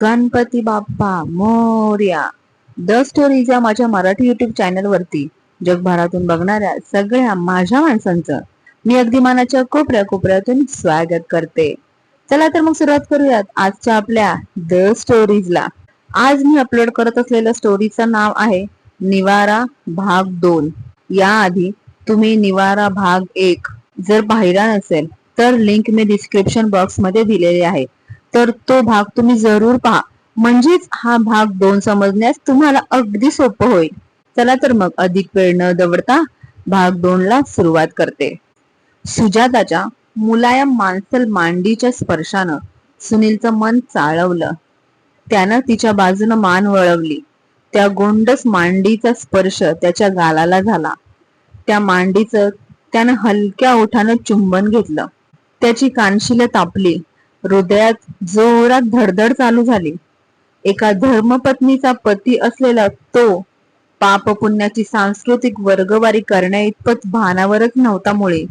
Ganpati Bappa Morya. The stories या माझ्या Marathi YouTube channel वरती जगभरातून बघणाऱ्या सगळ्या माझ्या माणसांचं मी अगदी मानाच्या कोपऱ्या कोपऱ्यातून स्वागत करते. चला तर मग सुरुवात करूयात आजच्या आपल्या द स्टोरीजला आज मी अपलोड करत असलेल्या स्टोरीचं नाव आहे निवारा भाग दोन. याआधी तुम्ही निवारा भाग एक जर पाहिला नसेल तर लिंक मी डिस्क्रिप्शन बॉक्समध्ये दिलेली आहे. तर तो भाग तुम्ही जरूर पहा. म्हणजेच हा भाग दोन समजण्यास तुम्हाला अगदी सोपं होईल. चला तर मग अधिक वेळ न दवडता भाग दोन ला सुरुवात करते. सुजाताच्या मुलायम मांसल मांडीच्या स्पर्शानं सुनीलचं मन चाळवलं. त्यानं तिच्या बाजूनं मान वळवली. त्या गोंडस मांडीचा स्पर्श त्याच्या गालाला झाला. त्या मांडीचं त्यानं हलक्या ओठानं चुंबन घेतलं. त्याची कानशिलं तापली. हृदयात जोरात धडधड चालू झाली. एका धर्मपत्नीचा पती असलेला तो पाप पुण्याची सांस्कृतिक वर्गवारी करण्या इतपत भानावरच नव्हता मुळे.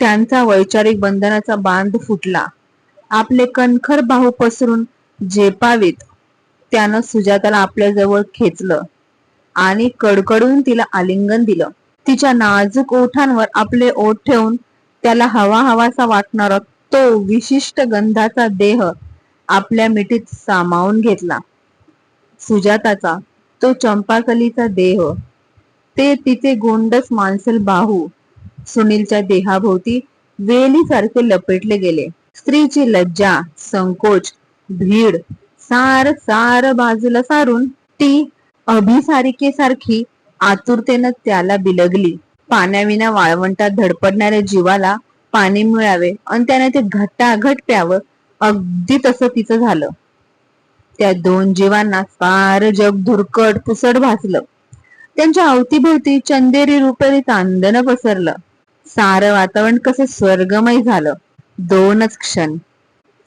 त्यांचा वैचारिक बंधनाचा बांध फुटला. आपले कणखर बाहू पसरून झेपावीत. त्यानं सुजाताला आपल्या जवळ खेचलं आणि कडकडून तिला आलिंगन दिलं. तिच्या नाजूक ओठांवर आपले ओठ ठेवून त्याला हवा हवासा वाटणारा तो विशिष्ट गंधाचा देह आपल्या मिठीत सामावून घेतला. सुजाताचा तो चंपाकलीचा देह ते तिचे गोंडस मानसल बाहू सुनीलच्या देहाभोवती वेलीसारखे लपेटले गेले. स्त्रीची लज्जा संकोच भीड सार सार बाजूला सारून ती अभिसारिकेसारखी आतुरतेनं त्याला बिलगली. पाण्याविना वाळवंटात धडपडणाऱ्या जीवाला पाणी मिळावे. आणि त्याने ते घटाघट प्यावं. अगदी तसं तिचं झालं. त्या दोन जीवांना फार जग धुरकट पुसट भासलं. त्यांच्या अवतीभोवती चंदेरी रुपेरी चांदन पसरलं. सारं वातावरण कसं स्वर्गमय झालं. दोनच क्षण.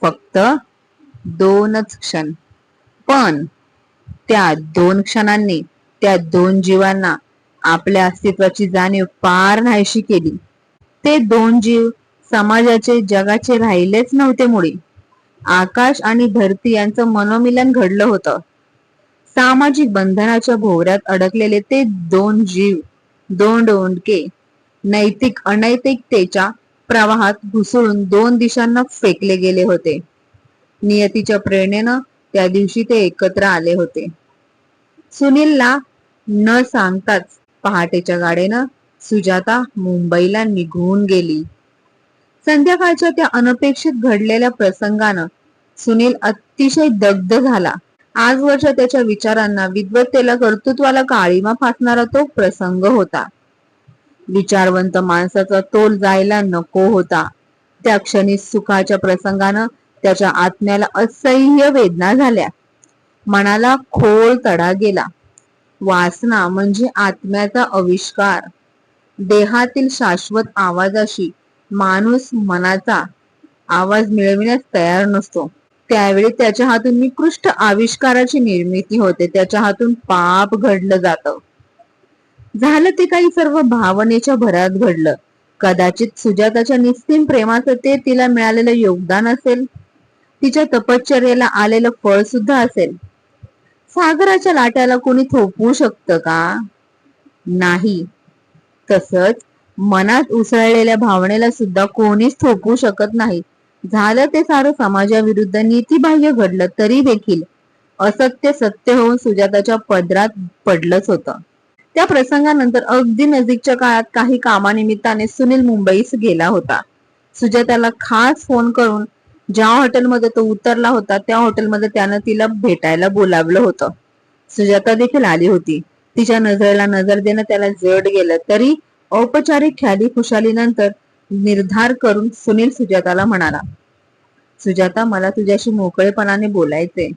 फक्त दोनच क्षण. पण त्या दोन क्षणांनी त्या दोन जीवांना आपल्या अस्तित्वाची जाणीव पार नाहीशी केली. ते दोन जीव समाजाचे जगाचे राहिलेच नव्हते मुळी आकाश आणि धरती यांचं मनोमिलन घडलं होतं. सामाजिक बंधनाच्या भोवऱ्यात अडकलेले ते दोन जीव दोन डोंडके नैतिक अनैतिकतेच्या प्रवाहात घुसळून दोन दिशांना फेकले गेले होते. नियतीच्या प्रेरणेनं त्या दिवशी ते एकत्र आले होते. सुनीलला न सांगताच पहाटेच्या गाडीनं सुजाता मुंबईला निघून गेली. संध्याकाळच्या त्या अनपेक्षित घडलेल्या प्रसंगानं सुनील अतिशय दग्ध झाला. आजवरच्या त्याच्या विचारांना विद्वत्तेला कर्तृत्वाला काळीमा फासणारा तो प्रसंग होता. विचारवंत माणसाचा तोल जायला नको होता. त्या क्षणी सुखाच्या प्रसंगानं त्याच्या आत्म्याला असह्य वेदना झाल्या. मनाला खोल तडा गेला. वासना म्हणजे आत्म्याचा आविष्कार. देहातील शाश्वत आवाजाशी माणूस मनाचा आवाज मिळविण्यास तयार नसतो. त्यावेळी त्याच्या हातून निकृष्ट आविष्काराची निर्मिती होते. त्याच्या हातून पाप घडलं जात. झालं ते काही सर्व भावनेच्या भरात घडलं. कदाचित सुजाताच्या निस्तीम प्रेमाचं ते तिला मिळालेलं योगदान असेल. तिच्या तपश्चर्याला आलेलं फळ सुद्धा असेल. सागराच्या लाट्याला कोणी थोपवू शकतं का? नाही. तसंच मनात उसळलेल्या भावनेला सुद्धा कोणीच थोपवू शकत नाही. झालं ते सारं समाजाविरुद्ध नीतीबाह्य घडलं तरी देखील असत्य सत्य होऊन सुजाताच्या पदरात पडलंच होतं. त्या प्रसंगानंतर अगदी नजीकच्या काळात काही कामानिमित्ताने सुनील मुंबईस गेला होता. सुजाताला खास फोन करून ज्या हॉटेलमध्ये तो उतरला होता त्या हॉटेलमध्ये त्यानं तिला भेटायला बोलावलं होतं. सुजाता देखील आली होती. तिच्या नजरेला नजर देणं त्याला जड गेलं. तरी औपचारिक ख्याली खुशालीनंतर निर्धार करून सुनील सुजाताला म्हणाला सुजाता मला तुझ्याशी मोकळेपणाने बोलायचे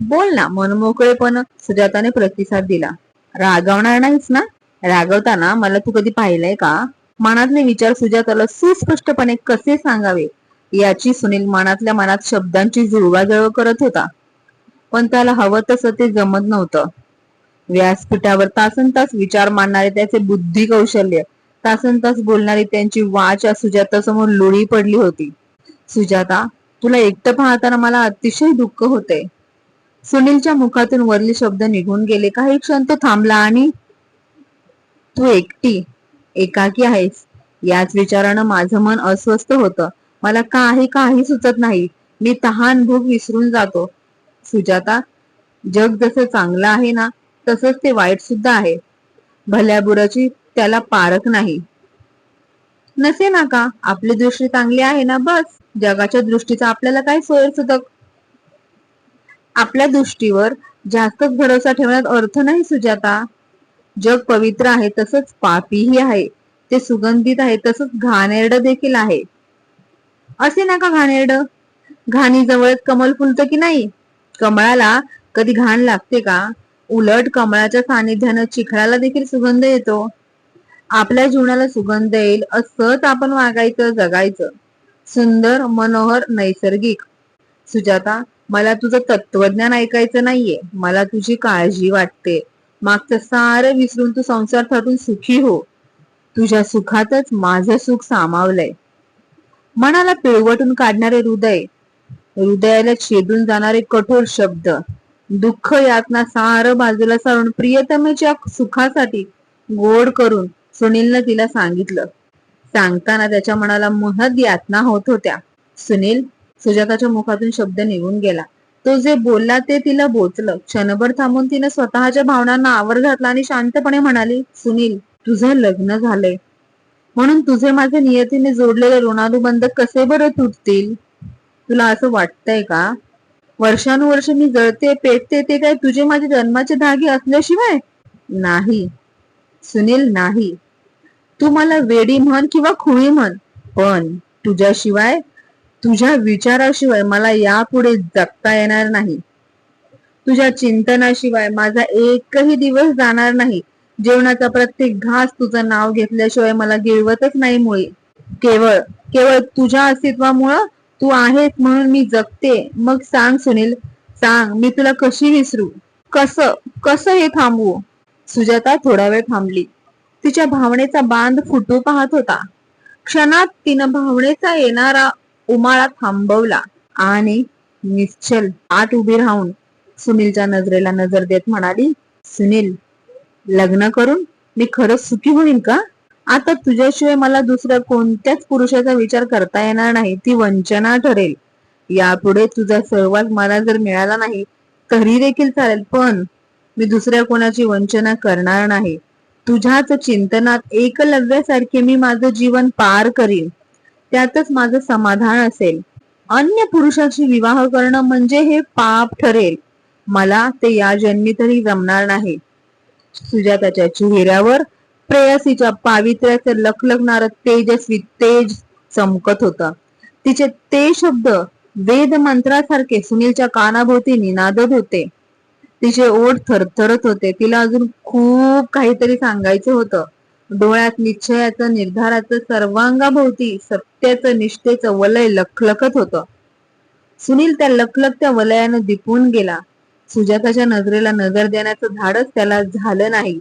बोल ना. मनमोकळेपण सुजाताने प्रतिसाद दिला. रागवणार नाहीस ना? रागवताना मला तू कधी पाहिलंय का? मनातले विचार सुजाताला सुस्पष्टपणे कसे सांगावे? याची सुनील मनातल्या मनात शब्दांची जुळवाजुळव करत होता. पण त्याला हवं तसं ते जमत नव्हतं. व्यासपीठावर तासन तास विचार मांडणारे त्याचे बुद्धी कौशल्य तासन तास बोलणारी त्यांची वाच सुजाता समोर लोळी पडली होती. सुजाता तुला एकटं पाहताना मला अतिशय दुःख होते सुनीलच्या मुखातून वरले शब्द निघून गेले. काही क्षण तो थांबला आणि तू एकटी एकाकी आहेस. याच विचारानं माझं मन अस्वस्थ होतं. मला काही काही सुचत नाही. मी तहान भूक विसरून जातो. सुजाता जग जसं चांगलं आहे ना तसंच ते वाईट सुद्धा आहे. भल्या बुराची त्याला पारख नाही. नसे ना का? आपली दृष्टी चांगली आहे ना बस? जगाच्या दृष्टीचा आपल्याला काय सोयर सुद्धा आपल्या दृष्टीवर जास्तच भरोसा ठेवण्यात अर्थ नाही सुजाता. जग पवित्र आहे तसंच पापीही आहे. ते सुगंधित आहे तसंच घाणेरड देखील आहे. असे ना का घाणेरड? घाणी जवळच कमल फुलतं की नाही? कमळाला कधी घाण लागते का? उलट कमळाच्या सानिध्यानं चिखळाला देखील सुगंध येतो. आपल्या जीवनाला सुगंध येईल असंच आपण वागायचं जगायचं. सुंदर मनोहर नैसर्गिक. सुजाता मला तुझं तत्वज्ञान ऐकायचं नाहीये. मला तुझी काळजी वाटते. मागचं सारं विसरून तू संसार थाटून सुखी हो. तुझ्या सुखातच माझं सुख सामावलंय. मनाला पिळवटून काढणारे हृदय. हृदयाला छेदून जाणारे कठोर शब्द. दुःख यातना सार बाजूला सारून प्रियतमेच्या सुखासाठी गोड करून सुनीलनं तिला सांगितलं. सांगताना त्याच्या मनाला महद यातना होत होत्या. सुनील सुजाताच्या मुखातून शब्द निघून गेला. तो जे बोलला ते तिला बोचलं. क्षणभर थांबून तिने स्वतःच्या भावनांना आवर घातला आणि शांतपणे म्हणाली सुनील तुझं लग्न झालंय. म्हणून तुझे माझे नियतीने जोडलेले ऋणानुबंध कसे बरं तुटतील? तुला असं वाटतंय का? वर्षानुवर्ष मी जळते पेटते ते काय तुझे माझे जन्माचे धागे असल्याशिवाय? नाही. सुनील नाही. तू मला वेडी म्हण किंवा खुळी म्हण पण तुझ्याशिवाय तुझ्या विचाराशिवाय मला यापुढे जगता येणार नाही. तुझ्या चिंतनाशिवाय माझा एकही दिवस जाणार नाही. जेवणाचा प्रत्येक घास तुझं नाव घेतल्याशिवाय मला गिळवतच नाही मुळे. केवळ केवळ तुझ्या अस्तित्वामुळं तू आहेस म्हणून मी जगते. मग सांग सुनील सांग मी तुला कशी विसरू? कसं कसं हे थांबवू? सुजाता थोडा वेळ थांबली. तिच्या भावनेचा बांध फुटू पाहत होता. क्षणात तिनं भावनेचा येणारा उमाळा थांबवला आणि निश्चल आत उभी राहून सुनीलच्या नजरेला नजर देत म्हणाली सुनील लग्न करून मी खरंच सुखी होईन का? आता तुझ्याशिवाय मला दुसऱ्या कोणत्याच पुरुषाचा विचार करता येणार नाही. ती वंचना ठरेल. यापुढे तुझा सहवास मला जर मिळाला नाही तरी देखील चालेल. पण मी दुसऱ्या कोणाची वंचना करणार नाही. तुझ्याच चिंतनात एकलव्यासारखे मी माझं जीवन पार करीन. त्यातच माझं समाधान असेल. अन्य पुरुषाशी विवाह करणं म्हणजे हे पाप ठरेल. मला ते या जन्मी तरी जमणार नाही. सुजाताच्या चेहऱ्यावर प्रेयसीच्या पावित्र्याचे लखलखणार तेजस्वी तेज चमकत होता. तिचे ते शब्द वेद मंत्रासारखे सुनीलच्या कानाभोवती निनादत होते. तिचे ओठ थरथरत होते. तिला अजून खूप काहीतरी सांगायचं होतं. डोळ्यात निश्चयाचं निर्धाराचं सर्वांगाभोवती सत्याचं निष्ठेचं वलय लखलखत होतं. सुनील त्या लखलखत्या वलयानं दिपून गेला. सुजाताच्या नजरेला नजर देण्याचं धाडस त्याला झालं नाही.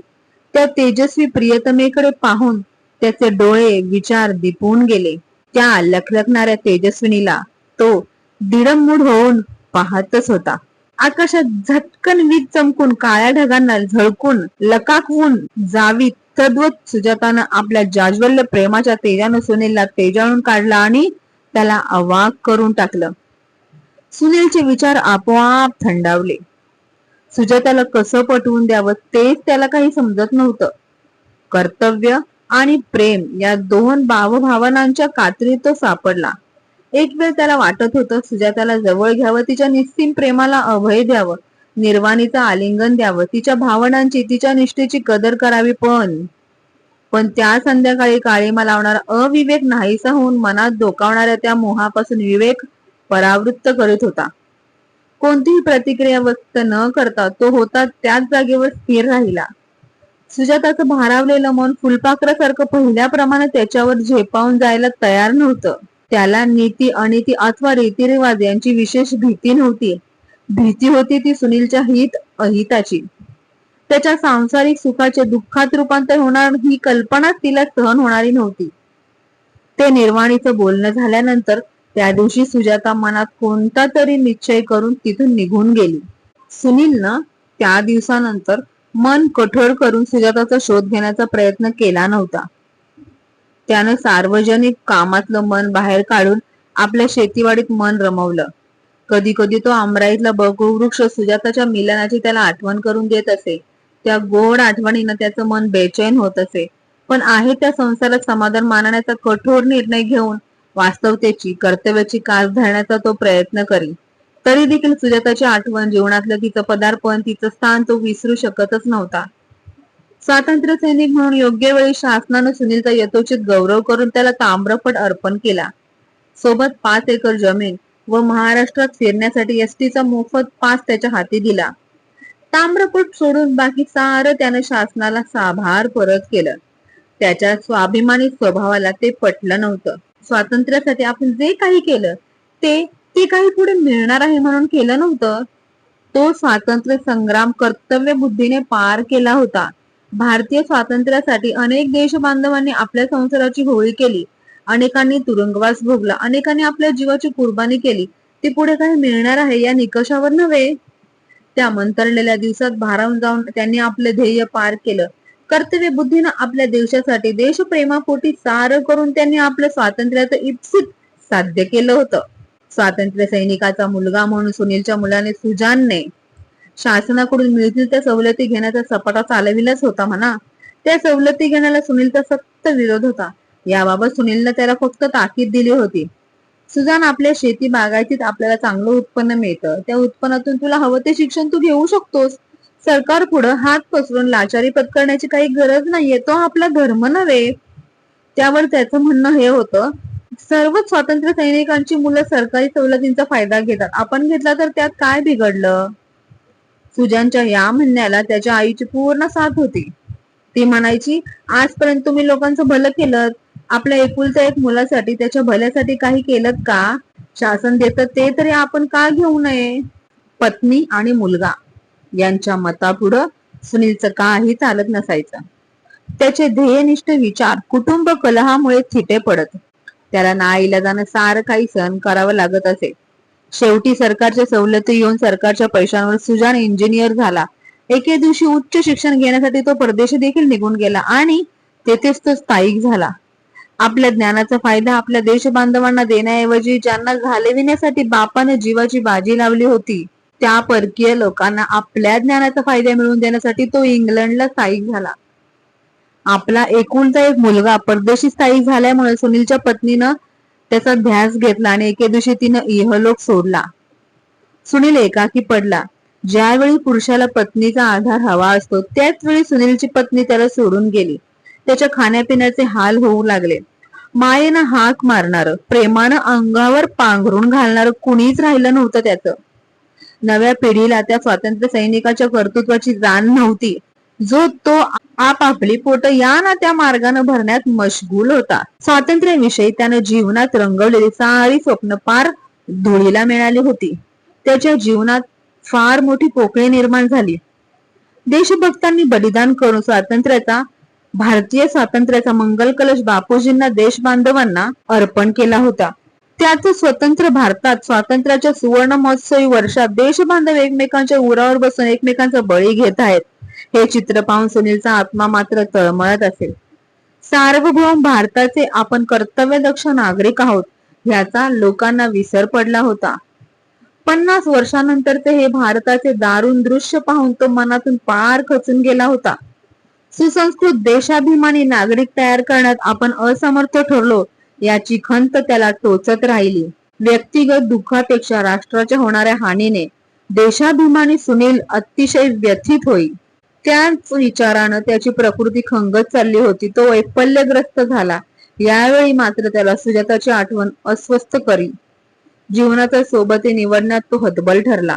त्या तेजस्वी प्रियतमेकडे पाहून त्याचे डोळे विचार दिपून गेले. त्या लखलखणाऱ्या तेजस्विनीला तो दिडमूड होऊन पाहतच होता. आकाशात झटकन वीज चमकून काळ्या ढगांना झळकून लकाकवून जावी तद्वत सुजातानं आपल्या जाज्वल्य प्रेमाच्या तेजानं सुनीलला तेजाळून काढला आणि त्याला अवाक करून टाकलं. सुनीलचे विचार आपोआप थंडावले. सुजाताला कसं पटवून द्यावं तेच त्याला काही समजत नव्हतं. कर्तव्य आणि प्रेम या दोन भावभावनांच्या कात्रीत तो सापडला. एक वेळ त्याला वाटत होतं सुजाताला जवळ घ्यावं तिच्या निस्सीम प्रेमाला अभय द्यावं निर्वाणीचं आलिंगन द्यावं तिच्या भावनांची तिच्या निष्ठेची कदर करावी पण. पण त्या संध्याकाळी काळीमा लावणारा अविवेक नाहीसा होऊन मनात डोकावणाऱ्या त्या मोहापासून विवेक परावृत्त करीत होता. कोणतीही प्रतिक्रिया व्यक्त न करता तो होता त्याच जागेवर स्थिर राहिला. सुजाताचं भारावलेलं मन फुलपाखरासारखं पहिल्याप्रमाणे त्याच्यावर झेपावून जायला तयार नव्हतं. त्याला नीती अनिती अथवा रीतिरिवाज यांची विशेष भीती नव्हती. भीती होती ती सुनीलच्या हित अहिताची. त्याच्या सांसारिक सुखाचे दुःखात रूपांतर होणार ही कल्पना तिला सहन होणारी नव्हती. ते निर्वाणीचं बोलणं झाल्यानंतर त्या दिवशी सुजाता मनात कोणता तरी निश्चय करून तिथून निघून गेली. सुनीलनं त्या दिवसानंतर मन कठोर करून सुजाताचा शोध घेण्याचा प्रयत्न केला नव्हता. त्यानं सार्वजनिक कामातलं मन बाहेर काढून आपल्या शेतीवाडीत मन रमवलं. कधी कधी तो आमराईतला बगवृक्ष सुजाताच्या मिलनाची त्याला आठवण करून देत असे. त्या गोड आठवणीनं त्याचं मन बेचैन होत असे. पण आहे त्या संसारात समाधान मानण्याचा कठोर निर्णय घेऊन वास्तवतेची कर्तव्याची कास धरण्याचा तो प्रयत्न करी तरी देखील सुजाताची आठवण जीवनातलं तिचं पदार्पण तिचं स्थान तो विसरू शकतच नव्हता. स्वातंत्र्य सैनिक म्हणून योग्य वेळी शासनानं सुनीलचा यथोचित गौरव करून त्याला ताम्रपट अर्पण केला. सोबत पाच एकर जमीन व महाराष्ट्रात फिरण्यासाठी एसटीचा मोफत पास त्याच्या हाती दिला. ताम्रपट सोडून बाकी सारं त्यानं शासनाला साभार परत केलं. त्याच्या स्वाभिमानी स्वभावाला ते पटलं नव्हतं. स्वातंत्र्यासाठी आपण जे काही केलं ते ते काही पुढे मिळणार आहे म्हणून केलं नव्हतं. तो स्वातंत्र्य संग्राम कर्तव्य बुद्धीने पार केला होता. भारतीय स्वातंत्र्यासाठी अनेक देश बांधवांनी आपल्या संसाराची होळी केली. अनेकांनी तुरुंगवास भोगला. अनेकांनी आपल्या जीवाची कुर्बानी केली. ती पुढे काही मिळणार आहे या निकषावर नव्हे. त्या मंतरलेल्या दिवसात भारावून जाऊन त्यांनी आपले ध्येय पार केलं. कर्तव्य बुद्धीनं आपल्या देशासाठी देशप्रेमापोटी सार करून त्यांनी आपलं स्वातंत्र्याचं इप्सित साध्य केलं होतं. स्वातंत्र्य सैनिकाचा मुलगा म्हणून सुनीलच्या मुलाने सुजानने शासनाकडून मिळतील त्या सवलती घेण्याचा सपाटा चालविलाच होता म्हणा. त्या सवलती घेण्याला सुनीलचा सक्त विरोध होता. याबाबत सुनीलने त्याला फक्त ताकीद दिली होती. सुजान आपल्या शेती बागायतीत आपल्याला चांगलं उत्पन्न मिळतं. त्या उत्पन्नातून तुला हवं ते शिक्षण तू घेऊ शकतोस. सरकार पुढं हात पसरून लाचारी पत्करण्याची काही गरज नाहीये तो आपला धर्म नव्हे. त्यावर त्याचं म्हणणं हे होतं सर्व स्वातंत्र्य सैनिकांची मुलं सरकारी सवलतींचा फायदा घेतात. आपण घेतला तर त्यात काय बिघडलं? सुजानच्या या म्हणण्याला त्याच्या आईची पूर्ण साथ होती. ती म्हणायची आजपर्यंत तुम्ही लोकांचं भलं केलं आपल्या एकुलत्या एक मुलासाठी त्याच्या भल्यासाठी काही केलं का? शासन देतं ते तरी आपण का घेऊ नये? पत्नी आणि मुलगा. यांच्या मतापुढं सुनीलचं काही चालत नसायचं. त्याचे ध्येयनिष्ठ विचार कुटुंब कलहामुळे थिटे पडत. त्याला नाईलाजानं सारं काही सहन करावं लागत असे. शेवटी सरकारच्या सवलती येऊन सरकारच्या पैशांवर सुजान इंजिनियर झाला. एके दिवशी उच्च शिक्षण घेण्यासाठी तो परदेशी देखील निघून गेला आणि तेथेच तो स्थायिक झाला. आपल्या ज्ञानाचा फायदा आपल्या देश बांधवांना देण्याऐवजी ज्यांना घालविण्यासाठी बापाने जीवाची बाजी लावली होती त्या परकीय लोकांना आपल्या ज्ञानाचा फायदा मिळवून देण्यासाठी तो इंग्लंडला स्थायिक झाला. आपला एकूणचा एक मुलगा परदेशी स्थायिक झाल्यामुळे सुनीलच्या पत्नीनं त्याचा ध्यास घेतला आणि एके दिवशी तिनं इहलोक सोडला. सुनील एकाकी पडला. ज्यावेळी पुरुषाला पत्नीचा आधार हवा असतो त्याच वेळी सुनीलची पत्नी त्याला सोडून गेली. त्याच्या खाण्यापिण्याचे हाल होऊ लागले. मायेनं हाक मारणार प्रेमानं अंगावर पांघरून घालणार कुणीच राहिलं नव्हतं त्याचं. नव्या पिढीला त्या स्वातंत्र्य सैनिकाच्या कर्तृत्वाची जाण नव्हती. जो तो आपापली पोट या ना त्या मार्गानं भरण्यात मशगूल होता. स्वातंत्र्याविषयी त्यानं जीवनात रंगवलेली सारी स्वप्न पार धुळीला मिळाली होती. त्याच्या जीवनात फार मोठी पोकळी निर्माण झाली. देशभक्तांनी बलिदान करून स्वातंत्र्याचा भारतीय स्वातंत्र्याचा मंगल कलश बापूजींना देश बांधवांना अर्पण केला होता. त्याच स्वतंत्र भारतात स्वातंत्र्याच्या सुवर्ण महोत्सवी वर्षात देशबांधव एकमेकांच्या उरावर बसून एकमेकांचा बळी घेत आहेत. हे चित्र पाहून सुनीलचा आत्मा मात्र तळमळत असेल. सार्वभौम भारताचे आपण कर्तव्यदक्ष नागरिक आहोत ह्याचा लोकांना विसर पडला होता. पन्नास वर्षानंतर ते हे भारताचे दारुण दृश्य पाहून तो मनातून पार खचून गेला होता. सुसंस्कृत देशाभिमानी नागरिक तयार करण्यात आपण असमर्थ ठरलो. याची खंत त्याला टोचत राहिली. व्यक्तिगत दुःखापेक्षा राष्ट्राच्या होणाऱ्या हानीने देशाभिमानी सुनील अतिशय व्यथित होई. त्याच विचारानं त्याची प्रकृती खंगत चालली होती. तो वैफल्यग्रस्त झाला. यावेळी मात्र त्याला सुजाताची आठवण अस्वस्थ करी. जीवनाचा सोबती निवडण्यात तो हतबल ठरला.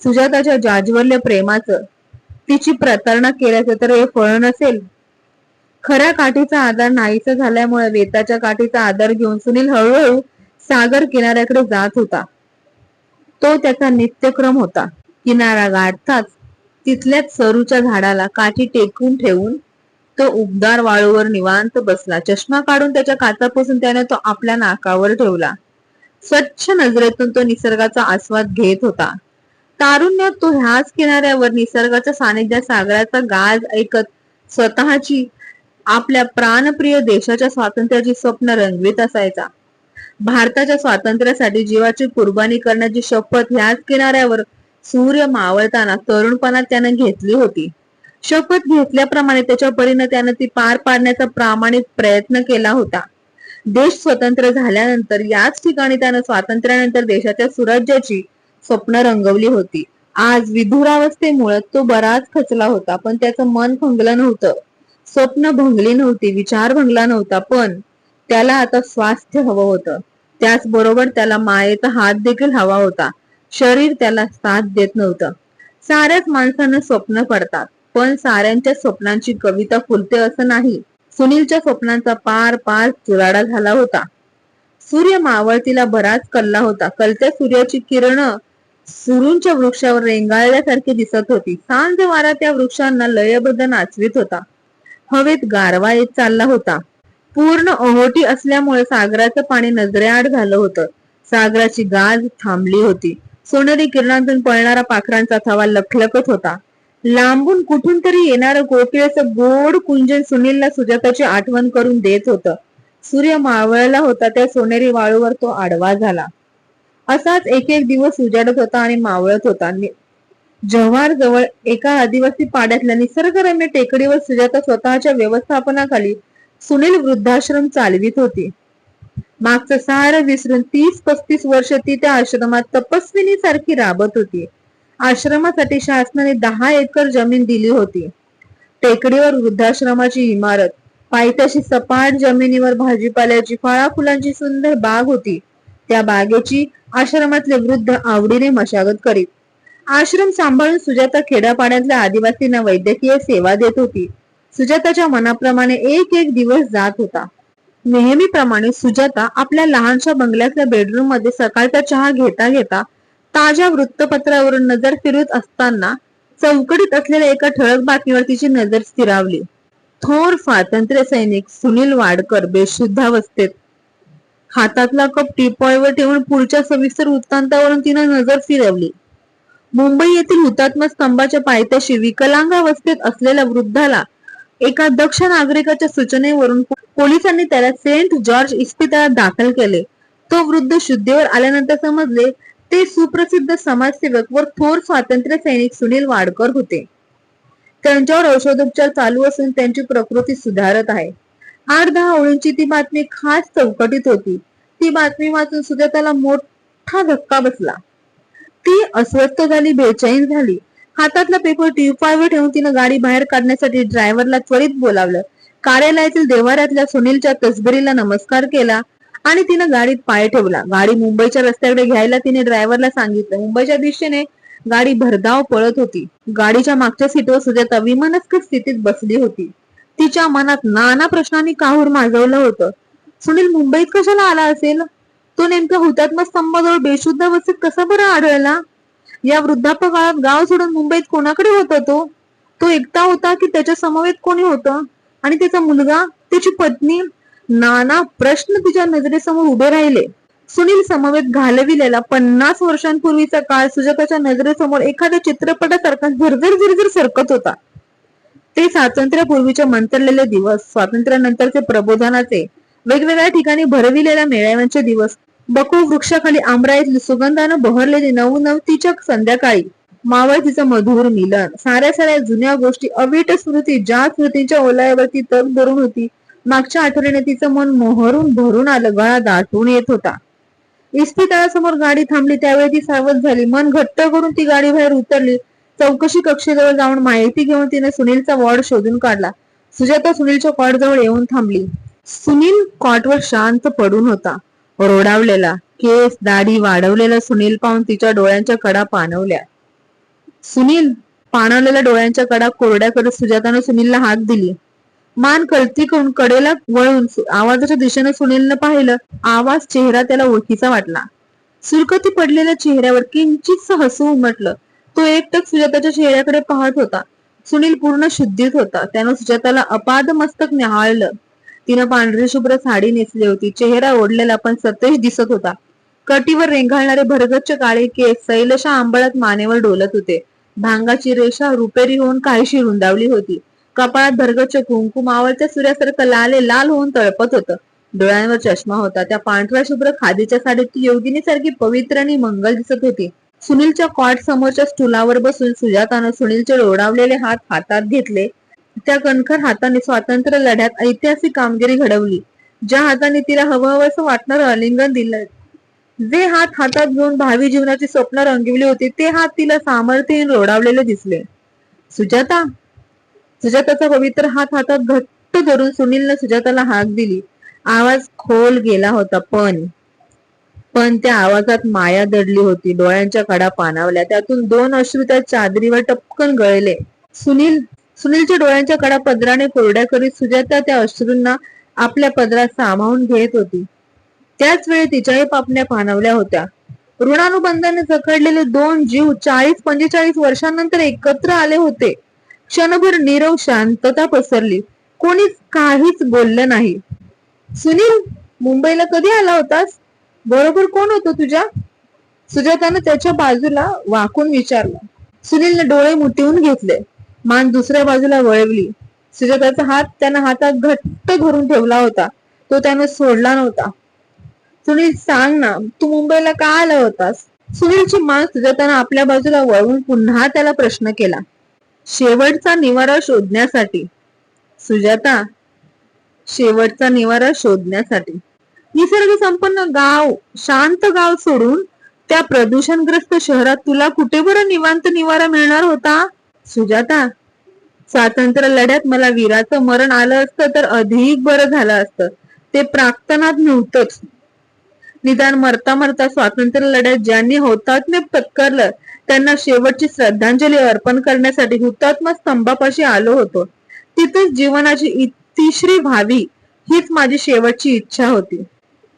सुजाताच्या जाज्वल्य प्रेमाचं तिची प्रतारणा केल्याचं तर हे फळ नसेल खऱ्या काठीचा आधार नाहीसा झाल्यामुळे वेताच्या काठीचा आधार घेऊन सुनील हळूहळू सागर किनाऱ्याकडे जात होता. तो त्याचा नित्यक्रम होता. किनारा गाठताच तिथल्याच सरूच्या झाडाला काठी टेकून ठेवून तो उबदार वाळूवर निवांत बसला. चष्मा काढून त्याच्या काचापासून त्याने तो आपल्या नाकावर ठेवला. स्वच्छ नजरेतून तो निसर्गाचा आस्वाद घेत होता. तारुण्यात तो ह्याच किनाऱ्यावर निसर्गाच्या सानिध्यात सागराचा गाज ऐकत स्वतःची आपल्या प्राणप्रिय देशाच्या स्वातंत्र्याची स्वप्न रंगवीत असायचा. भारताच्या स्वातंत्र्यासाठी जीवाची कुर्बानी करण्याची शपथ ह्याच किनाऱ्यावर सूर्य मावळताना तरुणपणात त्याने घेतली होती. शपथ घेतल्याप्रमाणे त्याच्या परीने त्यानं ती पार पाडण्याचा प्रामाणिक प्रयत्न केला होता. देश स्वतंत्र झाल्यानंतर याच ठिकाणी त्यानं स्वातंत्र्यानंतर देशाच्या सुराज्याची स्वप्न रंगवली होती. आज विधुरावस्थेमुळे तो बराच खचला होता पण त्याचं मन खंगलं नव्हतं. स्वप्न भंगली नव्हती विचार भंगला नव्हता पण त्याला आता स्वास्थ्य हवं होतं. त्याचबरोबर त्याला मायेचा हात देखील हवा होता. शरीर त्याला साथ देत नव्हतं. साऱ्याच माणसांना स्वप्न पडतात पण साऱ्यांच्या स्वप्नांची कविता फुलते असं नाही. सुनीलच्या स्वप्नांचा पार पार चुराडा झाला होता. सूर्य मावळतीला बराच कल्ला होता. कलत्या सूर्याची किरण सुरूंच्या वृक्षावर रेंगाळल्यासारखी दिसत होती. सांज वारा त्या वृक्षांना लयबद्ध नाचवीत होता. हवेत गारवा येत चालला होता. पूर्ण ओहोटी असल्यामुळे सागराचं पाणी नजरेआड झालं होतं. सागराची गाज थांबली होती. सोनेरी किरणातून पळणारा पाखरांचा थवा लखलखत होता. लांबून कुठून तरी येणारं कोकिळेचं गोड कुंजन सुनीलला सुजाताची आठवण करून देत होतं. सूर्य मावळला होता त्या सोनेरी वाळूवर तो आडवा झाला. असाच एक एक दिवस उजाडत होता आणि मावळत होता. जव्हार जवळ एका आदिवासी पाड्यातल्या निसर्गरम्य टेकडीवर सुजाता स्वतःच्या व्यवस्थापनाखाली सुनील वृद्धाश्रम चालवित होती. मागचं सार विसरून तीस पस्तीस वर्ष ती त्या आश्रमात तपस्विनी सारखी राबत होती. आश्रमासाठी शासनाने दहा एकर जमीन दिली होती. टेकडीवर वृद्धाश्रमाची इमारत पायथ्याशी सपाट जमिनीवर भाजीपाल्याची फळा फुलांची सुंदर बाग होती. त्या बागेची आश्रमातले वृद्ध आवडीने मशागत करीत आश्रम सांभाळून सुजाता खेड्यापाड्यातल्या आदिवासींना वैद्यकीय सेवा देत होती. सुजाताच्या मनाप्रमाणे एक एक दिवस जात होता. नेहमीप्रमाणे सुजाता आपल्या लहानशा बंगल्यातल्या बेडरूममध्ये सकाळचा चहा घेता घेता ताज्या वृत्तपत्रावरून नजर फिरवत असताना चौकडीत असलेल्या एका ठळक बातमीवर तिची नजर स्थिरावली. थोर स्वातंत्र्य सैनिक सुनील वाडकर बेशुद्धावस्थेत हातातला कप टिपॉयवर ठेवून पुढच्या सविस्तर वृत्तांतावरून तिनं नजर फिरवली. मुंबई येथील हुतात्मा स्तंभाच्या पायथ्याशी विकलांग अवस्थेत असलेल्या वृद्धाला एका दक्ष नागरिकाच्या सूचनेवरून पोलिसांनी त्याला सेंट जॉर्ज इस्पितळात दाखल केले. तो वृद्ध शुद्धीवर आल्यानंतर समजले ते सुप्रसिद्ध समाजसेवक व थोर स्वातंत्र्य सैनिक सुनील वाडकर होते. त्यांच्यावर औषधोपचार चालू असून त्यांची प्रकृती सुधारत आहे. आठ दहा ओळींची ती बातमी खास चौकटीत होती. ती बातमी वाचून सुजाताला मोठा धक्का बसला. ती अस्वस्थ झाली बेचैन झाली. हातातला पेपर टिपायवर ठेवून तिनं गाडी बाहेर काढण्यासाठी ड्रायव्हरला त्वरित बोलावलं. कार्यालयातील देवाऱ्यातल्या सुनीलच्या तसबरीला नमस्कार केला आणि तिनं गाडीत पाय ठेवला. गाडी मुंबईच्या रस्त्याकडे घ्यायला तिने ड्रायव्हरला सांगितलं. मुंबईच्या दिशेने गाडी भरधाव पळत होती. गाडीच्या मागच्या सीटवर सुजाता विमनस्क स्थितीत बसली होती. तिच्या मनात नाना प्रश्नांनी काहूर माजवलं होतं. सुनील मुंबईत कशाला आला असेल? तो नेमका हुतात्मा स्तंभाजवळ बेशुद्ध अवस्थेत कसा बरं आढळला? या वृद्धापकाळात गाव सोडून मुंबईत कोणाकडे होता तो? तो एकटा होता की त्याच्या समवेत कोणी होतं? आणि त्याचा मुलगा त्याची पत्नी? नाना प्रश्न तिच्या नजरेसमोर उभे राहिले. सुनील समवेत घालविलेला पन्नास वर्षांपूर्वीचा काळ सुजाताच्या नजरेसमोर एखाद्या चित्रपटासारखा झरझर झरझर सरकत होता. ते स्वातंत्र्यापूर्वीचे मंतरलेले दिवस स्वातंत्र्यानंतरचे प्रबोधनाचे वेगवेगळ्या ठिकाणी भरविलेल्या मेळाव्यांचे दिवस बको वृक्षाखाली आमराईत सुगंधानं बहरलेली नवनवतीच्या संध्याकाळी. मावळ तिचं मधुर मिलन. साऱ्या साऱ्या जुन्या गोष्टी अवीट स्मृती ज्या स्मृतींच्या ओलायावरती तग धरून होती मागच्या आठवड्याने तिचं मन मोहरून भरून आलं गळा दाटून येत होता. इस्पितळासमोर गाडी थांबली त्यावेळी ती सावध झाली. मन घट्ट करून ती गाडी बाहेर उतरली. चौकशी कक्षेजवळ जाऊन माहिती घेऊन तिने सुनीलचा वॉर्ड शोधून काढला. सुजाता सुनीलच्या कॉट जवळ येऊन थांबली. सुनील कॉटवर शांत पडून होता. रोडावलेला केस दाढी वाढवलेला सुनील पाहून तिच्या डोळ्यांच्या कडा पाणवल्या सुनील पाणवलेल्या डोळ्यांच्या कडा कोरड्या करत सुजाताने सुनीलला हात दिली. मान कळती करून कडेला वळून आवाजाच्या दिशेने सुनीलनं पाहिलं आवाज चेहरा त्याला ओळखीचा वाटला. सुरकती पडलेल्या चेहऱ्यावर किंचितच हसू उमटलं. तो एकटक सुजाताच्या चेहऱ्याकडे पाहत होता. सुनील पूर्ण शुद्धीत होता. त्यानं सुजाताला अपाद मस्तक निहाळलं. तिनं पांढरी शुभ्र साडी नेसली होती. चेहरा ओढलेला पण सतेज दिसत होता. कटीवर रेंगाळणारे भरगच्च काळे केस सैलशा आंबळात मानेवर डोलत होते. भांगाची रेषा रुपेरी होऊन काहीशी रुंदावली होती. कपाळात भरगच्च कुंकुम आवळत्या सूर्यासारखं लाले लाल होऊन तळपत होतं. डोळ्यांवर चष्मा होता. त्या पांढऱ्या शुभ्र खादीच्या साडीत ती योगिनीसारखी पवित्र आणि मंगल दिसत होती. सुनीलच्या कॉट समोरच्या स्टुलावर बसून सुजातानं सुनीलचे डोळावलेले हात हातात घेतले. त्या कणखर हाताने स्वातंत्र्य लढ्यात ऐतिहासिक कामगिरी घडवली ज्या हाताने तिला हवं हवंसं वाटणारं आलिंगन दिलं. जे हात हातात घेऊन भावी जीवनाची स्वप्न रंगविली होती ते हात तिला सामर्थ्यहीन रोडावलेले दिसले. सुजाता सुजाताचा पवित्र हात हातात घट्ट धरून सुनीलने सुजाताला हाक दिली. आवाज खोल गेला होता पण. पण त्या आवाजात माया दडली होती डोळ्यांच्या कडा पानावल्या त्यातून दोन अश्रू त्या चादरीवर टपकन गळले. सुनील सुनीलच्या डोळ्यांच्या कडा पदराने कोरड्या करीत सुजाता त्या अश्रूंना आपल्या पदरात सामावून घेत होती. त्याच वेळी तिच्याही पापण्या पाणवल्या होत्या. ऋणानुबंधाने जखडलेले दोन जीव चाळीस पंचेचाळीस वर्षांनंतर एकत्र आले होते. क्षणभर नीरव शांतता पसरली. कोणीच काहीच बोललं नाही. सुनील मुंबईला कधी आला होतास? बरोबर कोण होतं तुझ्या? सुजातानं त्याच्या बाजूला वाकून विचारलं. सुनीलने डोळे मुठीवून घेतले. मान दुसऱ्या बाजूला वळवली. सुजाताचा हात त्यानं हातात घट्ट धरून ठेवला होता. तो त्यानं सोडला नव्हता. सुनील सांग ना तू मुंबईला का आला होतास? सुनीलची मान सुजातानं आपल्या बाजूला वळवून पुन्हा त्याला प्रश्न केला. शेवटचा निवारा शोधण्यासाठी. सुजाता शेवटचा निवारा शोधण्यासाठी. निसर्ग संपन्न गाव शांत गाव सोडून त्या प्रदूषणग्रस्त शहरात तुला कुठे बरं निवांत निवारा मिळणार होता? सुजाता स्वातंत्र्य लढ्यात मला वीराचं मरण आलं असतं तर अधिक बरं झालं असतं. ते प्राक्तनात नव्हतंच. निदान मरता मरता स्वातंत्र्य लढ्यात ज्यांनी हौतात्म्य पत्करलं त्यांना शेवटची श्रद्धांजली अर्पण करण्यासाठी हुतात्मा स्तंभापाशी आलो होतो. तिथेच जीवनाची इतिश्री व्हावी हीच माझी शेवटची इच्छा होती.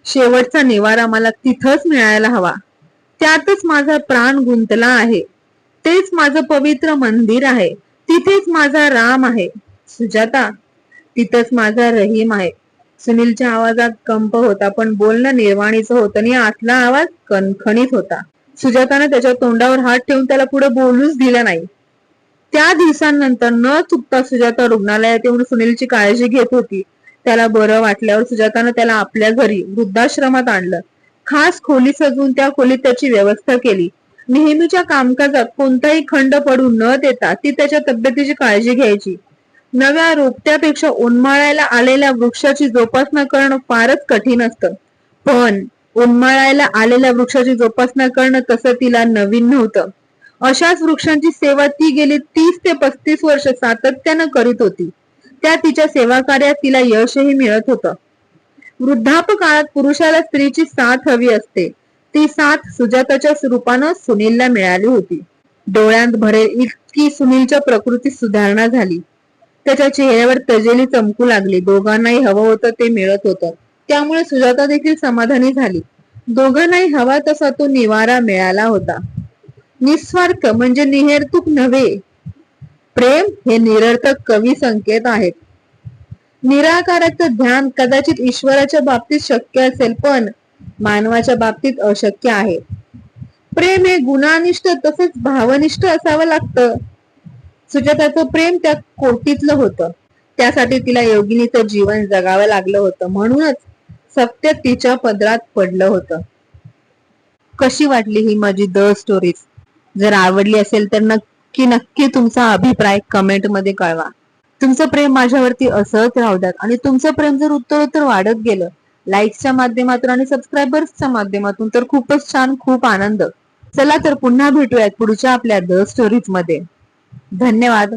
शेवटचा निवारा मला तिथंच मिळायला हवा. त्यातच माझा प्राण गुंतला आहे. तेच माझं पवित्र मंदिर आहे. तिथेच माझा राम आहे. सुजाता तिथंच माझा रहीम आहे. सुनीलच्या आवाजात कंप होता पण बोलणं निर्वाणीचं होतं आणि आतला आवाज कणखणीत होता. सुजाताने त्याच्या तोंडावर हात ठेवून त्याला पुढे बोलूच दिलं नाही. त्या दिवसांनंतर न चुकता सुजाता रुग्णालयात येऊन सुनीलची काळजी घेत होती. त्याला बरं वाटल्यावर सुजातानं त्याला आपल्या घरी वृद्धाश्रमात आणलं. खास खोली सजवून त्या खोलीत त्याची व्यवस्था केली. नेहमीच्या कामकाजात कोणताही खंड पडू न देता ती त्याच्या तब्येतीची काळजी घ्यायची. नव्या रोपट्यापेक्षा उन्माळायला आलेल्या वृक्षाची जोपासना करणं फारच कठीण असतं. पण उन्माळायला आलेल्या वृक्षाची जोपासना करणं तसं तिला नवीन नव्हतं. अशाच वृक्षांची सेवा ती गेली तीस ते पस्तीस वर्ष सातत्यानं करीत होती. त्या तिच्या सेवा कार्यात तिला यशही मिळत होतं. वृद्धापकाळात पुरुषाला स्त्रीची साथ हवी असते. ती साथ सुजाताच्या रूपानं सुनीलला मिळाली होती. डोळ्यांत भरेल इतकी सुनीलच्या प्रकृतीत सुधारणा झाली. त्याच्या चेहऱ्यावर तजेली चमकू लागली. दोघांनाही हवं होतं ते मिळत होतं. त्यामुळे सुजाता देखील समाधानी झाली. दोघांनाही हवा तसा तो निवारा मिळाला होता. निस्वार्थ म्हणजे निहेरतुक नव्हे. प्रेम हे निरर्थक कवी संकेत आहेत. निराकाराचं ध्यान कदाचित ईश्वराच्या बाबतीत शक्य असेल पण मानवाच्या बाबतीत अशक्य आहे. प्रेम हे गुणानिष्ठ तसेच भावनिष्ठ असावं लागतं. सुजाताचं प्रेम त्या कोटीतलं होतं. त्यासाठी तिला योगिनीचं जीवन जगावं लागलं होतं. म्हणूनच सत्य तिच्या पदरात पडलं होतं. कशी वाटली ही माझी द स्टोरीज? जर आवडली असेल तर नक्की नक्की तुमचा अभिप्राय कमेंटमध्ये कळवा. तुमचं प्रेम माझ्यावरती असंच राहू द्यात. आणि तुमचं प्रेम जर उत्तरोत्तर वाढत गेलं लाईक्सच्या माध्यमातून आणि सबस्क्रायबर्सच्या माध्यमातून तर खूपच छान खूप आनंद. चला तर पुन्हा भेटूयात पुढच्या आपल्या द स्टोरीजमध्ये. धन्यवाद.